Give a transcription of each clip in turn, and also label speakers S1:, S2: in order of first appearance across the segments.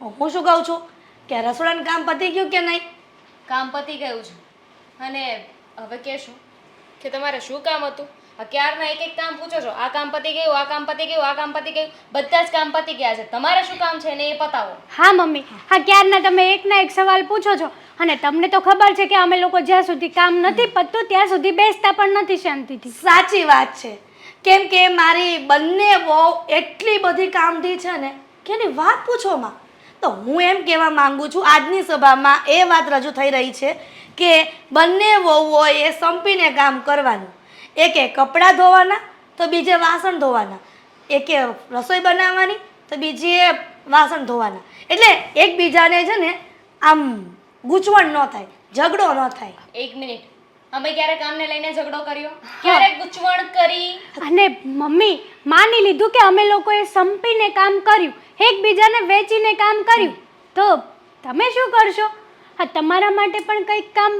S1: હું શું કહું છું? કે રસોડાનું કામ પતી ગયું કે નહીં?
S2: કામ પતી ગયું છે. અને હવે કહેશું કે તમારે શું કામ હતું? ક્યારના એક એક કામ પૂછો છો. આ કામ પતી ગયું આ કામ પતી ગયું આ કામ પતી ગયું. બધા જ કામ પતી ગયા છે. તમારે શું કામ છે ને એ પતાવો.
S3: હા મમ્મી. હા ક્યારના તમે એકના એક સવાલ પૂછો છો? અને તમને તો ખબર છે કે અમે લોકો જ્યાં સુધી કામ નથી પતતું ત્યાં સુધી બેસતા પણ નથી શાંતિથી.
S1: સાચી વાત છે. કેમ કે મારી બંને વહુ એટલી બધી કામથી છે ને કે એની વાત પૂછો માં. તો હું એમ કહેવા માંગુ છું, આજની સભામાં એ વાત રજૂ થઈ રહી છે કે બંને વહુઓએ સંપીને કામ કરવાનું. એકે કપડાં ધોવાના, તો બીજે વાસણ ધોવાના. એકે રસોઈ બનાવવાની, તો બીજે વાસણ ધોવાના. એટલે એકબીજાને છે ને આમ ગૂંચવણ ન થાય, ઝઘડો ન થાય.
S2: એક મિનિટ. અમે ક્યારે કામને લઈને ઝઘડો કર્યો? ક્યારે ગૂંચવણ કરી?
S3: અને મમ્મી માની લીધું કે અમે લોકોએ સંપીને કામ કર્યું એકબીજાને વેચીને કામ કર્યું. તો તમે શું કરશો? હા તમારા માટે પણ કંઈક કામ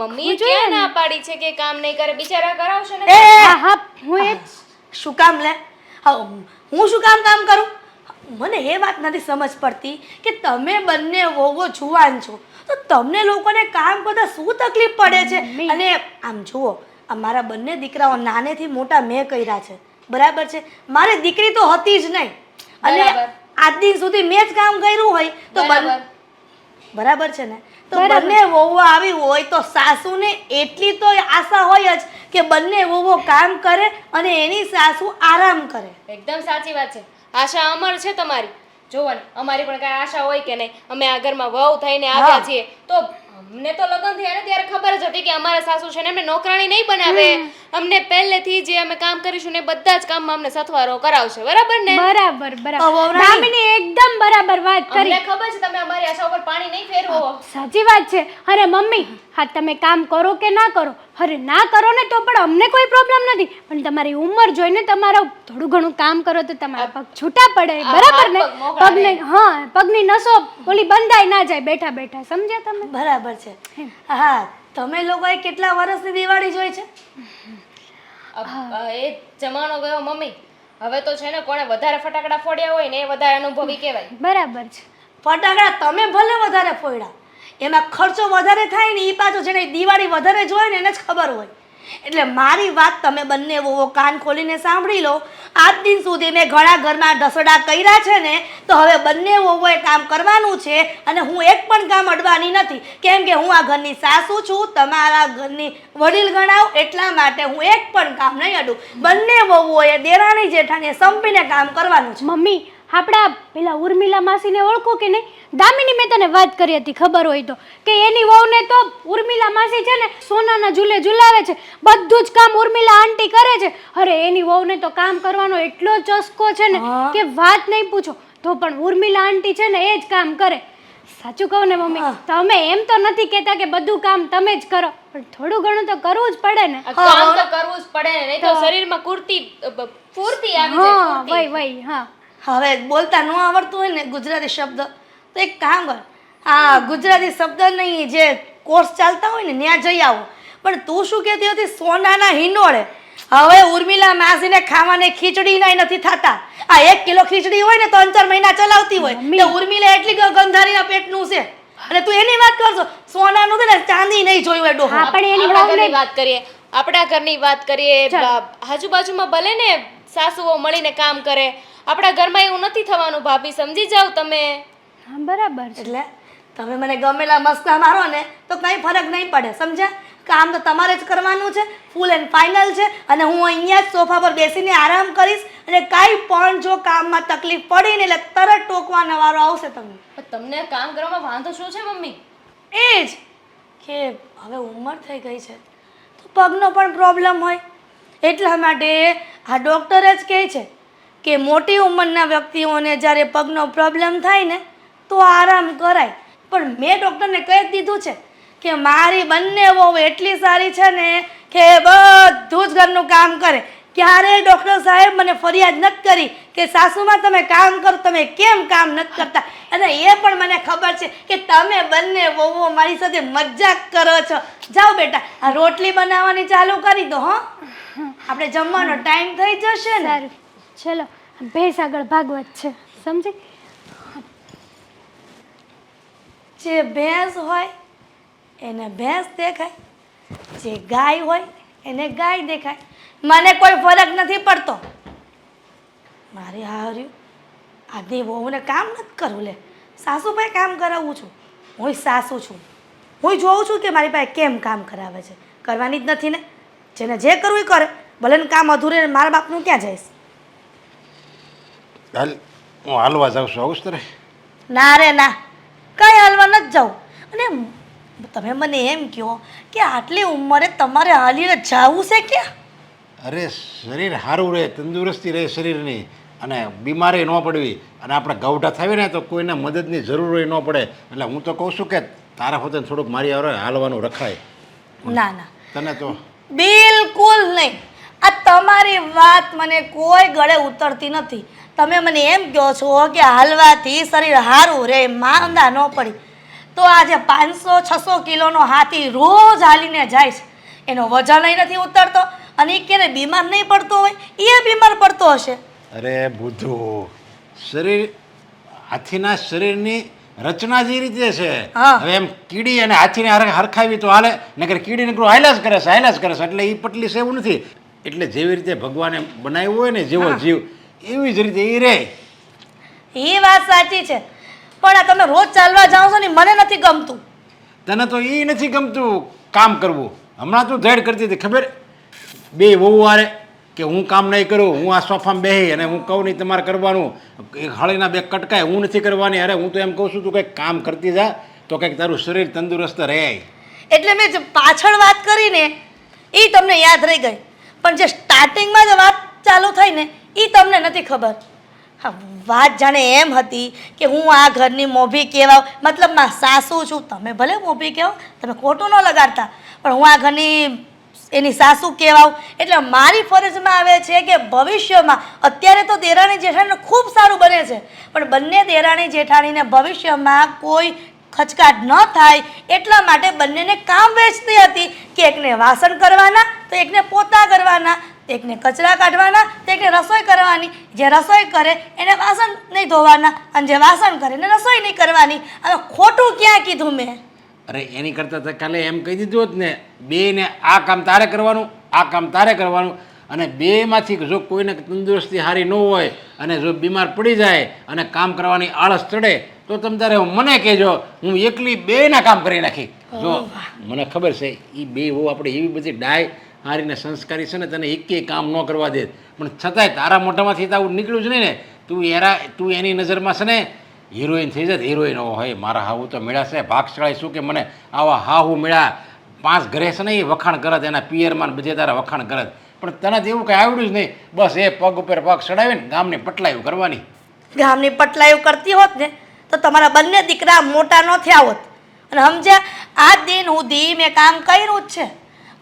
S3: મમ્મી
S2: ક્યાં
S3: ને?
S2: પાડી છે કે કામ નહીં કરે? બિચારા કરાવશે ને
S3: હા હા હું એ
S1: શું કામ લે? હા, હું શું કામ કામ કરું? મને એ વાત નથી સમજ પડતી કે તમે બંને વોગો જુવાન છો. તો તમને લોકોને કામ કરતા શું તકલીફ પડે છે? અને આમ જુઓ આ મારા બંને દીકરાઓ નાનેથી મોટા મેં કર્યા છે. બરાબર છે? મારી દીકરી તો હતી જ નહીં. અને. આજ દિન સુધી મેં જ કામ કર્યું હોય તો
S2: બરાબર.
S1: છે ને? તો બંને વહુઓ આવી હોય તો સાસુને એટલી તો આશા હોય જ કે બંને વહુઓ કામ કરે અને એની સાસુ આરામ કરે.
S2: એકદમ સાચી વાત છે. આશા અમર છે તમારી. જોવો ને અમારી પણ કાંઈ આશા હોય કે નહીં. અમે આ ઘરમાં વહુ થઈને આવ્યા છીએ. તો અમને તો લગ્ન થયા ત્યારે ખબર જ હતી કે અમારા સાસુ છે ને એમને નોકરાણી નહીં બનાવે. અમને પહેલેથી જે અમે કામ કરીશું ને બધા જ કામમાં અમને સથવારો કરાવશે. બરાબર ને?
S3: બરાબર બરાબર. દામિની એકદમ બરાબર વાત કરી.
S2: અમને ખબર છે તમે અમારી આશા ઉપર પાણી નહીં ફેરવો.
S3: સાચી વાત છે. અરે મમ્મી હા તમે કામ કરો કે ના કરો? અરે ના કરો ને તો પણ અમને કોઈ પ્રોબ્લેમ નથી. પણ તમારી ઉંમર જોઈને તમારો થોડું ઘણું કામ કરો તો તમારા પગ છૂટા પડે બરાબર ને? પગને હા પગની નસો ઓલી બંધાઈ ના જાય બેઠા બેઠા સમજ્યા તમે?
S1: બરાબર છે. હા તમે લોકોએ કેટલા વર્ષની દિવાળી જોઈ છે?
S2: એ જમાનો ગયો મમ્મી. હવે તો છે ને કોણે વધારે ફટાકડા ફોડ્યા હોય ને એ વધારે અનુભવી કહેવાય.
S3: બરાબર છે.
S1: ફટાકડા તમે ભલે વધારે ફોડ્યા એમાં ખર્ચો વધારે થાય ને એ પાછો જેને દિવાળી વધારે જોઈએ ને એને જ ખબર હોય. એટલે મારી વાત તમે બંને વો કાન ખોલીને સાંભળી લો. આજ દિન સુધી મેં ઘણા ઘરમાં ઢસડા કર્યા છે ને, તો હવે બંને વહુઓએ કામ કરવાનું છે અને હું એક પણ કામ અડવાની નથી. કેમ કે હું આ ઘરની સાસુ છું, તમારા ઘરની વડીલ ગણાવ, એટલા માટે હું એક પણ કામ નહીં અડું. બંને વહુઓએ દેરાણી જેઠાણીએ સંપીને કામ કરવાનું છે.
S3: મમ્મી આપણા પેલા ઉર્મિલા માસીને ઓળખો કે નહીં? દામિની મેં તને વાત કરી હતી ખબર હોય તો. કે એની વહુને તો ઉર્મિલા માસી છે ને સોનાના ઝૂલે ઝુલાવે છે. બધું જ કામ ઉર્મિલા આંટી કરે છે. અરે એની વહુને તો કામ કરવાનો એટલો ચસ્કો છે ને કે વાત નહીં પૂછો. તો પણ ઉર્મિલા આંટી છે ને એ જ કામ કરે. સાચું કહું ને મમ્મી. તમે એમ તો નથી કહેતા કે બધું કામ તમે જ કરો. પણ થોડું ઘણું તો કરવું જ પડે ને.
S2: કામ તો કરવું જ પડે ને નહીં તો શરીરમાં કુર્તી ફૂર્તી આવી જાય.
S3: વય વય હા.
S1: હવે બોલતા ન આવડતું હોય ને ગુજરાતી શબ્દ તો એક કામ કર. હા ગુજરાતી શબ્દ નહીં જે કોર્સ ચાલતા હોય ને ત્યાં જઈ આવો. પણ તું શું કહેતી હતી? સોનાના હિંડોળે. હવે ઉર્મિલા માસીને ખાવાને ખીચડી નહીં નથી થતા. આ એક કિલો ખીચડી હોય ને ત્રણ ચાર મહિના ચલાવતી હોય. તો ઉર્મિલા એટલી ગંધારીના પેટનું છે. અને તું એની વાત કરશો? સોનાનું છે ને ચાંદી નહીં જોયું હોય ડોહા.
S3: પણ એની
S2: આપણા વાત કરીએ. આપણા ઘરની વાત કરીએ. આજુબાજુમાં ભલે ને સાસુઓ મળીને કામ કરે આપણા ઘરમાં એવું નથી થવાનું ભાભી સમજી જાવ તમે.
S3: હા બરાબર છે.
S1: એટલે તમે મને ગમેલા મસ્કા મારો ને તો કંઈ ફરક નહીં પડે સમજ્યા? કામ તો તમારે જ કરવાનું છે ફૂલ એન્ડ ફાઇનલ છે અને હું અહીંયા જ સોફા પર બેસીને આરામ કરીશ અને કાંઈ પણ જો કામમાં તકલીફ પડી ને એટલે તરત ટોકવાનો વારો આવશે તમને.
S2: પણ તમને કામ કરવામાં વાંધો શું છે મમ્મી?
S1: એ જ કે હવે ઉંમર થઈ ગઈ છે તો પગનો પણ પ્રોબ્લેમ હોય. એટલા માટે આ ડૉક્ટર જ કહે છે કે મોટી ઉંમરના વ્યક્તિઓને જ્યારે પગનો પ્રોબ્લેમ થાય ને તો આરામ કરાય. પણ મેં ડૉક્ટરને કહી દીધું છે કે મારી બંને વહુ એટલી સારી છે ને કે બધું જ ઘરનું કામ કરે. ક્યારેય ડૉક્ટર સાહેબ મને ફરિયાદ નથી કરી કે સાસુમાં તમે કામ કરો તમે કેમ કામ નથી કરતા? અને એ પણ મને ખબર છે કે તમે બંને વહુઓ મારી સાથે મજાક કરો છો. જાઓ બેટા આ રોટલી બનાવવાની ચાલુ કરી દો હો. આપણે જમવાનો ટાઈમ થઈ જશે ને.
S3: ચલો. ભેંસ આગળ ભાગવત છે, સમજી?
S1: જે ભેંસ હોય, એને ભેંસ દેખાય. જે ગાય હોય, એને ગાય દેખાય. મને કોઈ ફરક નથી પડતો. મારે હાર્યું. આદની વહુને કામ નથી કરવું લે. સાસુભાઈ કામ કરાવું છું. હું સાસુ છું. હું જોઉં છું કે મારી પાસે કેમ કામ કરાવે છે. કરવાની જ નથી ને. જેને જે કરવું એ કરે. ભલે કામ અધૂરે મારા બાપનું ક્યાં જઈશ
S4: હાલ હું હાલવા જાઉં છું. આવું તારે?
S1: ના રે ના. કઈ હાલવા નથી જાઉં. અને તમે મને એમ કહો કે આટલી ઉંમરે તમારે હાલીને જાવું છે ક્યાં?
S4: અરે શરીર સારું રહે તંદુરસ્તી રહે શરીરની. અને બીમારી ન પડવી. અને આપણે ગૌઢા થાય ને તો કોઈને મદદની જરૂર હોય ન પડે. એટલે હું તો કહું છું કે તારા હોતે થોડુંક મારી હારે હાલવાનું રખાય
S1: ના ના.
S4: તને તો
S1: બિલકુલ નહીં. આ તમારી વાત મને કોઈ ગળે ઉતરતી નથી. તમે મને એમ કહો છો કે હાલવાથી શરીર સારું રહે માંદા ન પડી. તો આજે પાંચસો છસો કિલોનો હાથી રોજ હાલીને જાય છે. એનો વજન નથી ઉતરતો અને એ ક્યારે બીમાર નહીં પડતો હોય એ બીમાર પડતો હશે.
S4: અરે બુદ્ધુ શરીર હાથીના શરીરની રચના જે રીતે છે. હવે એમ કીડી અને હાથીને હર- હરખાવી તો હાલે નકર કીડી નકરું હાલ્યા જ કરે છે હાલ્યા કરે છે એટલે એ પટલી એવું નથી. એટલે જેવી રીતે ભગવાને બનાવ્યું હોય ને જેવો જીવ એવી જ રીતે એ રહે.
S1: એ વાત સાચી છે. પણ આ તમે રોજ ચાલવા જાઓ છો ને મને નથી ગમતું.
S4: તને તો એ નથી ગમતું કામ કરવું. હમણાં તું ધેડ કરતી હતી ખબર? બે વહુ વારે કે હું કામ નહીં કરું હું આ સોફામાં બેહી અને હું કહું નહીં તમારે કરવાનું. હળીના બે કટકાય હું નથી કરવાની. અરે હું તો એમ કહું છું તું કંઈક કામ કરતી જા તો કંઈક તારું શરીર તંદુરસ્ત રહે.
S1: એટલે મેં જે પાછળ વાત કરીને એ તમને યાદ રહી ગઈ. પણ જે સ્ટાર્ટિંગમાં જે વાત ચાલુ થઈ ને એ તમને નથી ખબર. હા, વાત જાણે એમ હતી કે હું આ ઘરની મોભી કહેવાવ મતલબમાં સાસુ છું, તમે ભલે મોભી કહેવો તમે ખોટું ન લગાડતા, પણ હું આ ઘરની એની સાસુ કહેવાવ એટલે મારી ફરજમાં આવે છે કે ભવિષ્યમાં, અત્યારે તો દેરાણી જેઠાણીને ખૂબ સારું બને છે, પણ બંને દેરાણી જેઠાણીને ભવિષ્યમાં કોઈ ખચકાટ ન થાય, એટલા માટે બંનેને કામ વેચતી હતી કે એકને વાસણ કરવાના, તો એકને પોતા કરવાના એકને કચરા કાઢવાના તો એકને રસોઈ કરવાની. જે રસોઈ કરે એને વાસણ નહીં ધોવાના અને જે વાસણ કરે એને રસોઈ નહીં કરવાની. હવે ખોટું ક્યાં કીધું મેં?
S4: અરે એની કરતાં તો કાલે એમ કહી દીધું હોત ને બેને આ કામ તારે કરવાનું આ કામ તારે કરવાનું. અને બેમાંથી જો કોઈને તંદુરસ્તી સારી ન હોય અને જો બીમાર પડી જાય અને કામ કરવાની આળસ ચડે તો તમે તારે મને કહેજો હું એકલી બેના કામ કરી નાખી. જો મને ખબર છે એ બે બહુ આપણે એવી બધી ડાય હારીને સંસ્કારી છે ને તને એકેય કામ ન કરવા દે. પણ છતાંય તારા મોઢામાંથી આવું નીકળ્યું જ નહીં ને. તું એરા તું એની નજરમાં છે ને હિરોઈન થઈ જાય હિરોઈન હોય. મારા હાવું તો મેળા છે. ભાગશાળી શું કે મને આવા હાહુ મેળા પાંચ ઘરે છે ને, એ વખાણ કરત એના પિયરમાં બધે તારા વખાણ કરત પણ તને એવું કંઈ આવડ્યું જ નહીં. બસ એ પગ ઉપર પગ ચડાવીને ગામની પટલાયું કરવાની.
S1: ગામની પટલાયું કરતી હોત ને, તો તમારા બંને દીકરા મોટા ન થયા હોત. અને સમજ્યા, આ દિન સુધી મેં કામ કર્યું જ છે.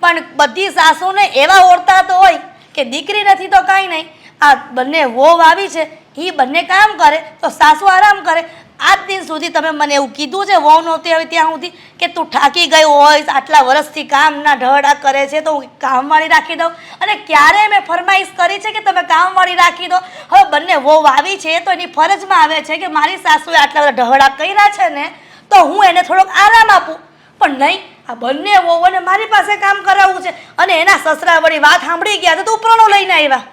S1: પણ બધી સાસુને એવા ઓળતા તો હોય કે દીકરી નથી તો કાંઈ નહીં. આ બંને વોવ આવી છે એ બંને કામ કરે તો સાસુ આરામ કરે. આજ દિન સુધી તમે મને એવું કીધું છે, વહુ નહોતી આવી ત્યાં સુધી, કે તું થાકી ગઈ હોય, આટલા વર્ષથી કામના ઢહડા કરે છે તો હું કામવાળી રાખી દઉં. અને ક્યારે મેં ફરમાઈશ કરી છે કે તમે કામવાળી રાખી દો? હવે બંને વહુ આવી છે તો એની ફરજમાં આવે છે કે મારી સાસુએ આટલા બધા ઢહડા કર્યા છે ને, તો હું એને થોડોક આરામ આપું. પણ નહીં, આ બંને વહુઓને મારી પાસે કામ કરાવવું છે. અને એના સસરા વળી વાત સાંભળી ગયા તો ઉપરણો લઈને આવ્યા.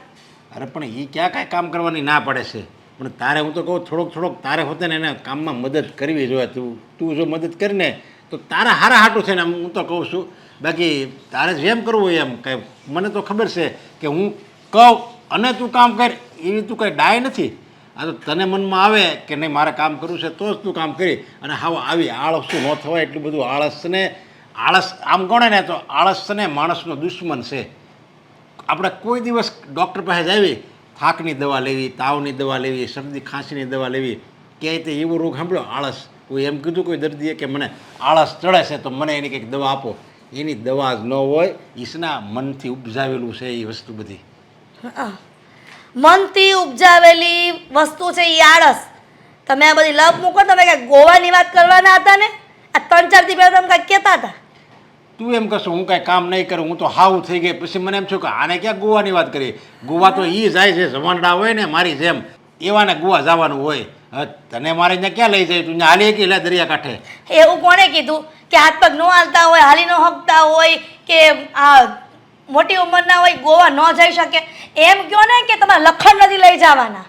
S4: અરે પણ એ ક્યાં કાંઈ કામ કરવાની ના પડે છે? પણ તારે હું તો કહું, થોડોક થોડોક તારે હોતે ને એને કામમાં મદદ કરવી જોઈએ. તું તું જો મદદ કરીને, તો તારા હારા હાટું છે ને હું તો કહું છું. બાકી તારે જેમ કરવું હોય એમ કંઈ. મને તો ખબર છે કે હું કહું અને તું કામ કર, એવી તું કંઈ ડાય નથી. આ તો તને મનમાં આવે કે નહીં, મારે કામ કરવું છે તો જ તું કામ કરી. અને હાવ આવી આળસ ન થવાય, એટલું બધું આળસને, આળસ આમ ગણે ને તો આળસને માણસનો દુશ્મન છે. આપણે કોઈ દિવસ ડૉક્ટર પાસે જાવી, થાકની દવા લેવી, તાવની દવા લેવી, શરદી ખાંસીની દવા લેવી, ક્યાંય તે એવો રોગ સાંભળ્યો, આળસ. કોઈ એમ કીધું કોઈ દર્દીએ કે મને આળસ ચડે છે, તો મને એની કંઈક દવા આપો. એની દવા જ ન હોય, ઈસના મનથી ઉપજાવેલું છે એ વસ્તુ બધી.
S1: હા. મનથી ઉપજાવેલી વસ્તુ છે એ આળસ. તમે આ બધી લપ મૂકો તમે કાંઈક ગોવાની વાત કરવાના હતા ને? આ ત્રણ ચાર દી પહેલા તમે કાંઈક કહેતા હતા.
S4: તું એમ કહેશો હું કાંઈ કામ નહીં કરું હું તો હાવ થઈ ગઈ. પછી મને એમ છું કે આને ક્યાં ગોવાની વાત કરી? ગોવા તો એ જાય છે જવાનડા હોય ને મારી જેમ. એવાને ગોવા જવાનું હોય. તને મારે ત્યાં ક્યાં લઈ જાય તું હાલી કે દરિયા કાંઠે?
S1: એવું કોણે કીધું? કે હાથ પગ ન હાલતા હોય હાલી ન હકતા હોય કે આ મોટી ઉંમરના હોય ગોવા ન જઈ શકે. એમ કહો ને કે તમારે લખણ નથી લઈ જવાના.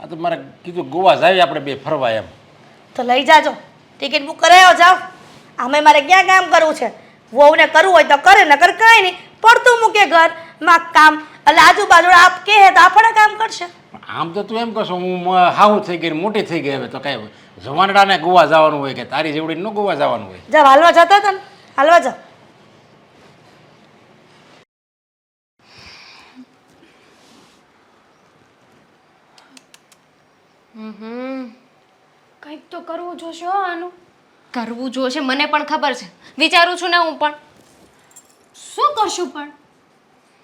S4: આ તો મારે કીધું ગોવા જાય આપણે બે ફરવા એમ.
S1: તો લઈ જાજો. ટિકિટ બુક કરાયો જાઓ. આમે મારે ક્યાં કામ કરવું છે? વહુને કરવું હોય તો કરે નકર કાંઈ નહીં. પડતું મૂકે ઘરમાં કામ. એટલે આજુબાજુ આપ કહે તો આપણે કામ કરશે.
S4: આમ તો તું એમ કહેશો હું મ- થઈ ગઈ મોટી થઈ ગઈ હવે તો કાંઈ જવાનડાને ગોવા જવાનું હોય કે તારી જેવડી ન ગોવા જવાનું હોય?
S1: જા હાલવા જતા હતા ને. હાલવા જાઓ.
S3: કંઈક તો કરવું જોશે હો આનું.
S2: કરવું જોશે? મને પણ ખબર છે. વિચારું છું ને હું પણ.
S3: શું કરશું પણ?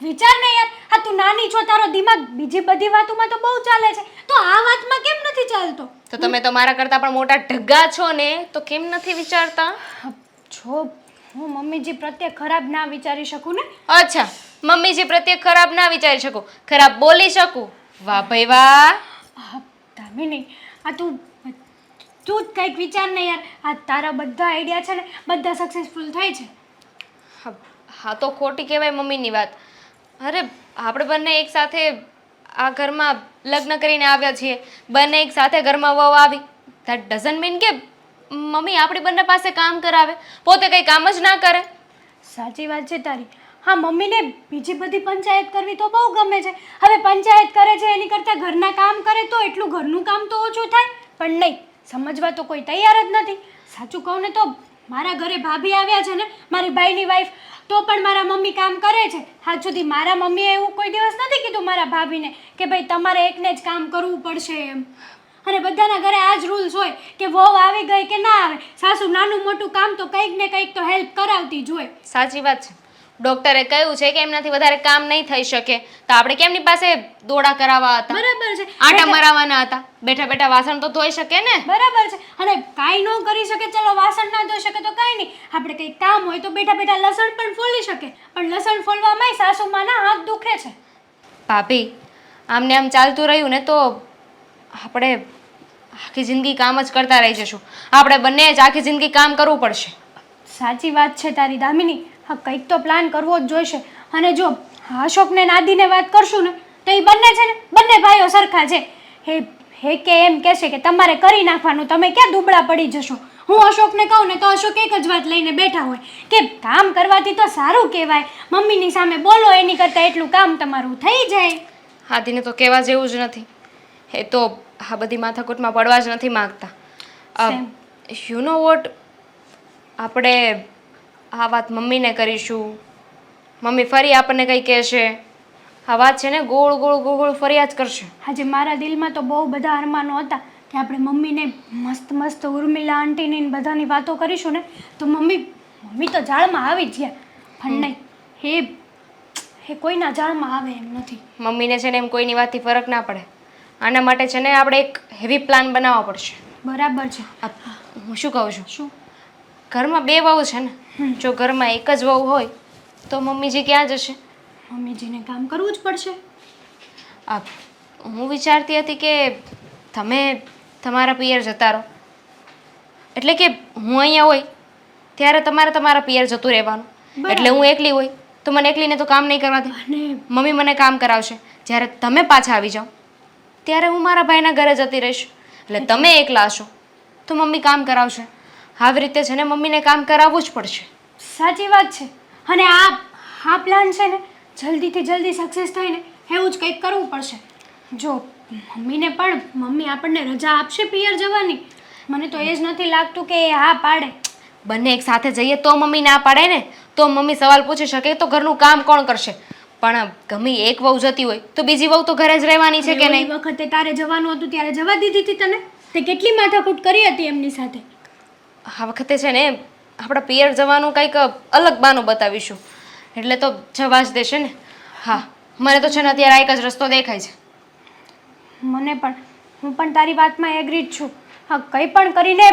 S3: વિચાર ને યાર. હા તું નાની છો તારો દિમાગ બીજી બધી વાતોમાં તો બહુ ચાલે છે. તો આ વાતમાં કેમ નથી ચાલતો?
S2: તો તમે તો મારા કરતાં પણ મોટા ઢગા છો ને તો કેમ નથી વિચારતા?
S3: છો. હું મમ્મીજી પ્રત્યે ખરાબ ના વિચારી શકું ને?
S2: અચ્છા. મમ્મીજી પ્રત્યે ખરાબ ના વિચારી શકું. ખરાબ બોલી શકું. વાહ ભાઈ વાહ.
S3: હા, નહીં આ તું તું જ કંઈક વિચાર ને યાર. આ તારા બધા આઈડિયા છે ને બધા સક્સેસફુલ થાય છે.
S2: હા તો ખોટી કહેવાય મમ્મીની વાત. અરે આપણે બંને એક સાથે આ ઘરમાં લગ્ન કરીને આવ્યા છીએ. બંને એક સાથે ઘરમાં વહુ આવી. ધેટ ડઝન્ટ મીન કે મમ્મી આપણી બંને પાસે કામ કરાવે. પોતે કંઈ કામ જ ના કરે.
S3: સાચી વાત છે તારી. હા મમ્મીને બીજી બધી પંચાયત કરવી તો બહુ ગમે છે. હવે પંચાયત કરે છે એની કરતાં ઘરના કામ એટલું ઘરનું કામ તો ઓછું થાય, પણ નહીં, સમજવા તો કોઈ તૈયાર જ નથી. સાચું કહું ને તો મારા ઘરે ભાભી આવ્યા છે ને, મારી ભાઈની વાઈફ તો પણ મારા મમ્મી કામ કરે છે. હાલ સુધી મારા મમ્મીએ એવું કોઈ દિવસ નથી કીધું મારા ભાભીને કે ભાઈ તમારે એકને જ કામ કરવું પડશે એમ. અને બધાના ઘરે આ જ રૂલ્સ હોય કે વહુ આવી ગઈ કે ના આવે, સાસુ નાનું મોટું કામ તો કંઈક ને કંઈક તો હેલ્પ કરાવતી જ હોય.
S2: સાચી વાત છે. ડૉક્ટરે કહ્યું છે કે એમનાથી વધારે કામ નહીં થઈ શકે. તો આપણે કેમની પાસે દોડા કરાવવા હતા?
S3: બરાબર છે.
S2: આટા મરાવવાના હતા. બેઠા બેઠા વાસણ તો ધોઈ શકે ને?
S3: બરાબર છે. અને કાંઈ ન કરી શકે ચલો વાસણ ના ધોઈ શકે તો કાઈ નહીં. આપણે કંઈ કામ હોય તો બેઠા બેઠા લસણ પણ ફોલી શકે. પણ લસણ ફોલવામાં સાસુમાના હાથ દુખે છે.
S2: ભાભી આમને આમ ચાલતું રહ્યું ને તો આપણે આખી જિંદગી કામ જ કરતા રહી જશું. આપણે બંને જ આખી જિંદગી કામ કરવું પડશે.
S3: સાચી વાત છે તારી દામિની. હા કંઈક તો પ્લાન કરવો જ જોઈશે. અને જો અશોકને નાદીને વાત કરશું ને તો એ બંને છે ને બંને ભાઈઓ સરખા છે. હે હે કે એમ કહેશે કે તમારે કરી નાખવાનું તમે ક્યાં દુબળા પડી જશો? હું અશોકને કહું ને તો અશોક એક જ વાત લઈને બેઠા હોય કે કામ કરવાથી તો સારું કહેવાય. મમ્મીની સામે બોલો એની કરતાં એટલું કામ તમારું થઈ જાય.
S2: હાદીને તો કહેવા જેવું જ નથી. એ તો આ બધી માથાકૂટમાં પડવા જ નથી માગતા. યુ નો વોટ આપણે આ વાત મમ્મીને કરીશું. મમ્મી ફરી આપણને કંઈ કહેશે. આ વાત છે ને ગોળ ગોળ ગોળ ગોળ ફરિયાદ કરશે.
S3: આજે મારા દિલમાં તો બહુ બધા અરમાનો હતા કે આપણે મમ્મીને મસ્ત મસ્ત ઉર્મિલા આંટીની ને બધાની વાતો કરીશું ને તો મમ્મી મમ્મી તો જાળમાં આવી જ ગયા. પણ નહીં હે હે કોઈના જાળમાં આવે એમ નથી.
S2: મમ્મીને છે ને એમ કોઈની વાતથી ફરક ના પડે. આના માટે છે ને આપણે એક હેવી પ્લાન બનાવવો પડશે.
S3: બરાબર છે.
S2: હું શું કહું છું?
S3: શું?
S2: ઘરમાં બે વહુ છે ને જો ઘરમાં એક જ વહુ હોય તો મમ્મીજી ક્યાં જશે?
S3: મમ્મીજીને કામ કરવું જ પડશે.
S2: આ હું વિચારતી હતી કે તમે તમારા પિયર જતા રહો. એટલે કે હું અહીંયા હોય ત્યારે તમારે તમારા પિયર જતું રહેવાનું. એટલે હું એકલી હોય તો મને એકલીને તો કામ નહીં કરવા દે. મમ્મી મને કામ કરાવશે. જ્યારે તમે પાછા આવી જાઓ ત્યારે હું મારા ભાઈના ઘરે જતી રહીશ. એટલે તમે એકલા હશો તો મમ્મી કામ કરાવશે. આવી રીતે છે ને મમ્મીને કામ કરાવવું જ પડશે.
S3: સાચી વાત છે. અને આ આ પ્લાન છે ને જલ્દીથી જલ્દી સક્સેસ થાય ને એવું જ કંઈક કરવું પડશે. જો મમ્મીને પણ મમ્મી આપણને રજા આપશે પિયર જવાની. મને તો એ જ નથી લાગતું કે એ હા પાડે.
S2: બંને એક સાથે જઈએ તો મમ્મી ના પાડે ને તો મમ્મી સવાલ પૂછી શકે તો ઘરનું કામ કોણ કરશે? પણ ગમે એક વહુ જતી હોય તો બીજી વહુ તો ઘરે જ રહેવાની છે કે નહીં?
S3: વખતે તારે જવાનું હતું ત્યારે જવા દીધી હતી તને? તે કેટલી માથાકૂટ કરી હતી એમની સાથે?
S2: આ વખતે છે ને આપણા પિયર જવાનું કંઈક અલગ બાનું બતાવીશું. એટલે તો જવા જ દેશે ને. હા, મને તો છે ને અત્યારે એક જ રસ્તો દેખાય છે.
S3: મને પણ. હું પણ તારી વાતમાં એગ્રી જ છું. હા, કંઈ પણ કરીને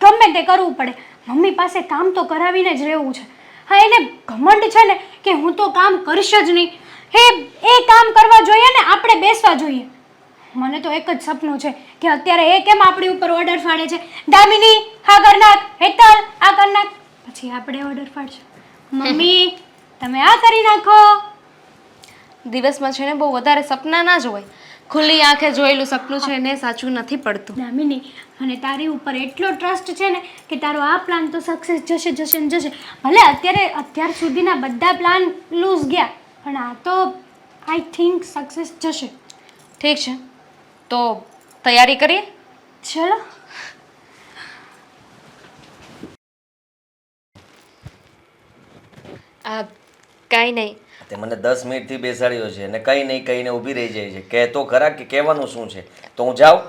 S3: ગમે તે કરવું પડે. મમ્મી પાસે કામ તો કરાવીને જ રહેવું છે. હા, એને ઘમંડ છે ને કે હું તો કામ કરીશ જ નહીં. હે, એ કામ કરવા જોઈએ ને, આપણે બેસવા જોઈએ. મને તો એક જ સપનું છે કે અત્યારે એ કેમ આપણી ઉપર ઓર્ડર ફાડે છે? દામિની હા કર નાખ હેતલ આ કર નાખ પછી આપણે ઓર્ડર ફાડશું. મમ્મી તમે આ કરી નાખો.
S2: દિવસમાં છે ને બહુ વધારે સપના ના જોવાય ખુલ્લી આંખે જોયેલું સપનું છે ને સાચું નથી પડતું.
S3: દામિની અને તારી ઉપર એટલો ટ્રસ્ટ છે ને કે તારો આ પ્લાન તો સક્સેસ જશે જશે ને જશે. ભલે અત્યારે અત્યાર સુધીના બધા પ્લાન લૂઝ ગયા પણ આ તો આઈ થિંક સક્સેસ જશે.
S2: ઠીક છે. તો તૈયારી કરીએ
S3: ચલો.
S2: આ કાંઈ નહીં.
S5: તે મને દસ મિનિટથી બેસાડ્યો છે અને કંઈ નહીં કહીને ઊભી રહી જાય છે. કે તો ખરા કે કહેવાનું શું છે? તો હું જાઉં?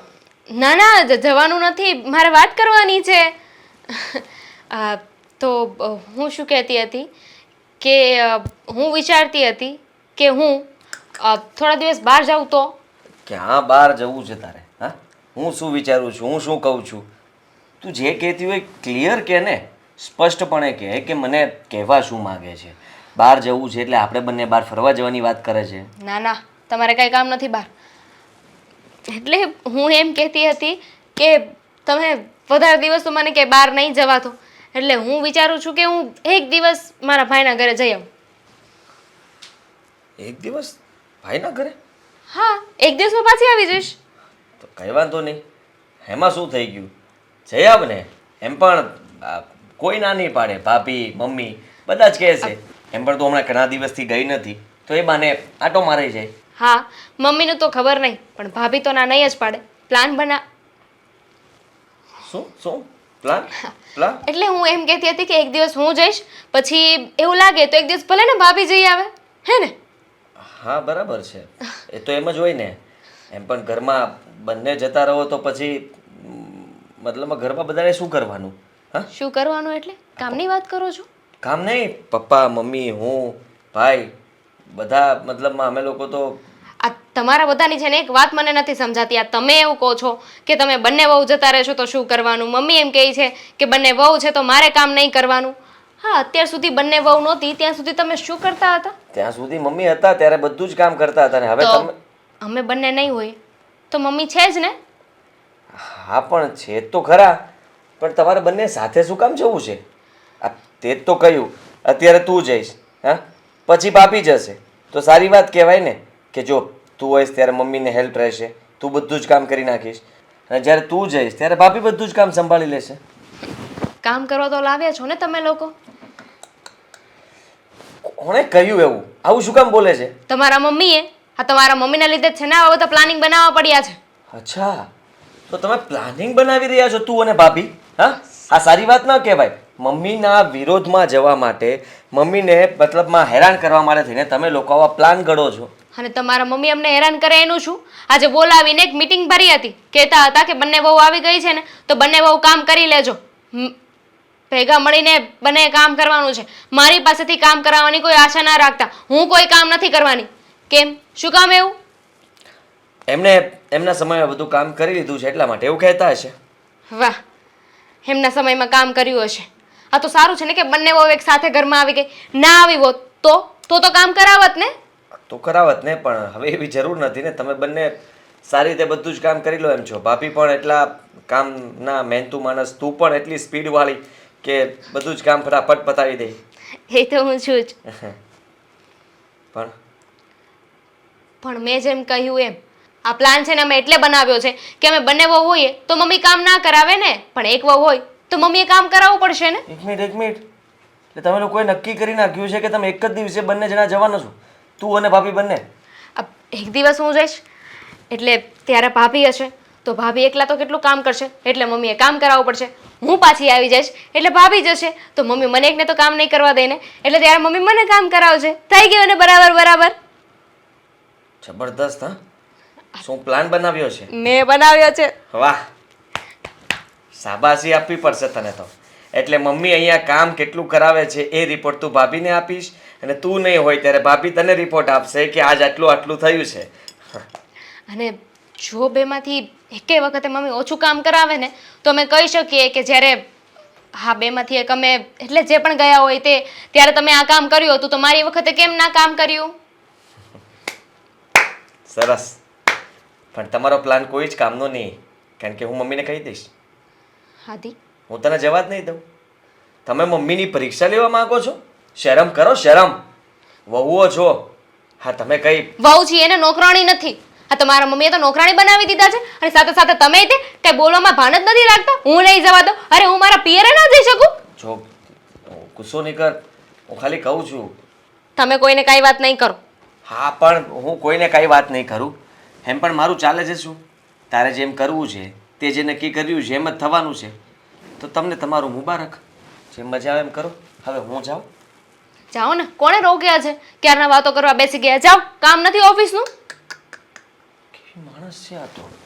S2: ના ના જ- જવાનું નથી. મારે વાત કરવાની છે. આ, તો અ, હું શું કહેતી હતી? કે અ, હું વિચારતી હતી કે હું અ, થોડા દિવસ બહાર જાઉં તો?
S5: ક્યાં બહાર જવું છે તારે હા? હું શું વિચારું છું હું શું કહું છું? તું જે કહેતી હોય ક્લિયર કે ને સ્પષ્ટપણે કહે કે મને કહેવા શું માગે છે? બહાર જવું છે એટલે આપણે બંને બહાર ફરવા જવાની વાત કરે છે.
S2: ના ના તમારે કાંઈ કામ નથી બહાર. એટલે હું એમ કહેતી હતી કે તમે વધારે દિવસ તો મને કે બહાર નહીં જવાતો. એટલે હું વિચારું છું કે હું એક દિવસ મારા ભાઈના ઘરે જઈ આવું.
S5: એક દિવસ? ભાઈના ઘરે?
S2: હા એક દિવસમાં પાછી આવી જઈશ.
S5: તો કંઈ વાંધો નહીં. એમાં શું થઈ ગયું? જઈ આવને એમ પણ આ, કોઈ ના નહીં પાડે ભાભી મમ્મી બધા જ કહે છે. એમ પણ તો હમણાં ઘણા દિવસથી ગઈ નથી. તો એ બાને આટો મારી જાય.
S2: હા મમ્મીનું તો ખબર નહીં પણ ભાભી તો ના નહીં જ પાડે. પ્લાન બના.
S5: શું? શું? પ્લાન? પ્લાન?
S2: એટલે હું એમ કહેતી હતી કે એક દિવસ હું જઈશ પછી એવું લાગે તો એક દિવસ ભલે ને ભાભી જઈ આવે. હે ને?
S5: હા બરાબર છે. એ તો એમ જ હોય ને. એમ પણ ઘરમાં બંને જતા રહો તો પછી મતલબમાં ઘરમાં બધાને શું કરવાનું? હા?
S2: શું કરવાનું એટલે? કામની વાત કરો છો?
S5: કામ નહીં પપ્પા મમ્મી હું ભાઈ બધા મતલબમાં અમે લોકો તો
S2: આ તમારા બધાની છે ને એક વાત મને નથી સમજાતી. આ તમે એવું કહો છો કે તમે બંને વહુ જતા રહેશો તો શું કરવાનું? મમ્મી એમ કહે છે કે બંને વહુ છે તો મારે કામ નહીં કરવાનું. હા અત્યાર સુધી બંને વહુ નહોતી ત્યાં સુધી તમે શું કરતા હતા?
S5: ત્યાં સુધી મમ્મી હતા ત્યારે બધું જ કામ કરતા હતા ને. હવે
S2: તો
S5: તમે
S2: અમે બંને નહીં હોય. તો મમ્મી છે જ ને?
S5: હા પણ છે તો ખરા. પણ તમારે બંને સાથે શું કામ જવું છે? આ તે જ તો કહ્યું. અત્યારે તું જઈશ હા? પછી ભાભી જશે. તો સારી વાત કહેવાય ને કે જો તું હોઈશ ત્યારે મમ્મીને હેલ્પ રહેશે. તું બધું જ કામ કરી નાખીશ. અને જ્યારે તું જઈશ ત્યારે ભાભી બધું જ કામ સંભાળી લેશે.
S2: કામ કરવા તો લાવ્યા છો ને તમે લોકો?
S5: કોણે કહ્યું એવું? આવું શું કામ બોલે છે?
S2: તમારા મમ્મીએ? આ તમારા મમ્મીના લીધે જ છે ને હવે તો પ્લાનિંગ બનાવવા પડ્યા છે.
S5: અચ્છા. તો તમે પ્લાનિંગ બનાવી રહ્યા છો તું અને ભાભી? હા? આ સારી વાત ન કહેવાય. મમ્મીના વિરોધમાં જવા માટે મમ્મીને મતલબમાં હેરાન કરવા માટે થઈને તમે લોકો આવા પ્લાન ઘડો છો.
S2: અને તમારા મમ્મી અમને હેરાન કરે એનું શું? આજે બોલાવીને એક મીટિંગ ભરી હતી. કહેતા હતા કે બંને બહુ આવી ગઈ છે ને તો બંને બહુ કામ કરી લેજો. ભેગા મળીને બંને કામ કરવાનું છે. મારી પાસેથી કામ કરાવવાની કોઈ આશા ના રાખતા. હું કોઈ કામ નથી કરવાની. કેમ? શું કામ એવું?
S5: એમને એમના સમયમાં બધું કામ કરી લીધું છે એટલા માટે એવું કહેતા હશે.
S2: વાહ. એમના સમયમાં કામ કર્યું હશે. આ તો સારું છે ને કે બંને વહુ એક સાથે ઘરમાં આવી ગઈ. ના આવી હોત તો? તો તો કામ કરાવત ને?
S5: તો કરાવત ને પણ હવે એવી જરૂર નથી ને. તમે બંને સારી રીતે બધું જ કામ કરી લો એમ છો. ભાભી પણ એટલા કામના મહેનતુ માણસ તું પણ એટલી સ્પીડવાળી કે બધું જ કામ ફટાફટ પતાવી દે.
S2: એ તો હું છું જ.
S5: પણ?
S2: પણ મેં જેમ કહ્યું એમ આ પ્લાન છે ને અમે એટલે બનાવ્યો છે કે અમે બંને વહુ હોઈએ તો મમ્મી કામ ના કરાવે ને પણ એક વહુ હોય તો મમ્મીએ કામ કરાવવું પડશે ને.
S5: એક મિનિટ એક મિનિટ. એટલે તમે લોકોએ નક્કી કરી નાખ્યું છે કે તમે એક જ દિવસે બંને જણા જવાના છો તું અને ભાભી બંને?
S2: આ એક દિવસ હું જઈશ એટલે ત્યારે ભાભી હશે. તો ભાભી એકલા તો કેટલું કામ કરશે? એટલે મમ્મીએ કામ કરાવવું પડશે. હું પાછી આવી જઈશ. એટલે ભાભી જશે. તો મમ્મી મને એકને તો કામ નહીં કરવા દે ને. એટલે ત્યારે મમ્મી મને કામ કરાવશે થઈ ગયું ને બરાબર બરાબર?
S5: જબરદસ્ત હા? શું પ્લાન બનાવ્યો છે?
S2: મેં બનાવ્યો છે.
S5: વાહ. શાબાશી આપવી પડશે તને તો. એટલે મમ્મી અહીંયા કામ કેટલું કરાવે છે એ રિપોર્ટ તું ભાભીને આપીશ. અને તું નહીં હોય ત્યારે ભાભી તને રિપોર્ટ આપશે કે આજ આટલું આટલું થયું છે.
S2: અને જો બેમાંથી એકે વખતે મમ્મી ઓછું કામ કરાવે ને તો અમે કહી શકીએ કે જ્યારે હા બેમાંથી એક અમે એટલે જે પણ ગયા હોય તે ત્યારે તમે આ કામ કર્યું હતું તો મારી વખતે કેમ ના કામ કર્યું?
S5: સરસ. પણ તમારો પ્લાન કોઈ જ કામનો નહીં કારણ કે હું મમ્મીને કહી દઈશ.
S2: હાદી.
S5: હું તને જવા જ નહીં દઉં. તમે મમ્મીની પરીક્ષા લેવા માંગો છો? શરમ કરો શરમ. વહુઓ છો હા તમે કઈ
S2: વહુ છીએ એને નોકરાણી નથી. આ તમારા મમ્મીએ તો નોકરાણી બનાવી દીધા છે. અને સાથે સાથે તમે તે કઈ બોલવામાં ભાન જ નથી રાખતા? હું નહીં જવા દઉં. અરે હું મારા પિયરે ના જઈ શકું?
S5: જો ગુસ્સો નહીં કર. હું ખાલી કહું છું.
S2: તમે કોઈને કાંઈ વાત નહીં કરો.
S5: હા પણ હું કોઈને કાંઈ વાત નહીં કરું. એમ પણ મારું ચાલે છે શું? તારે જેમ કરવું છે તે જે નક્કી કર્યું છે એમ જ થવાનું છે. તો તમને તમારું મુબારક. જેમ મજા આવે એમ કરો. હવે હું જાઉં?
S2: જાઓ ને. કોણે રોક્યા છે? ક્યારના વાતો કરવા બેસી ગયા? જાઓ. કામ નથી ઓફિસનું?
S5: કેવી માણસ છે આ તો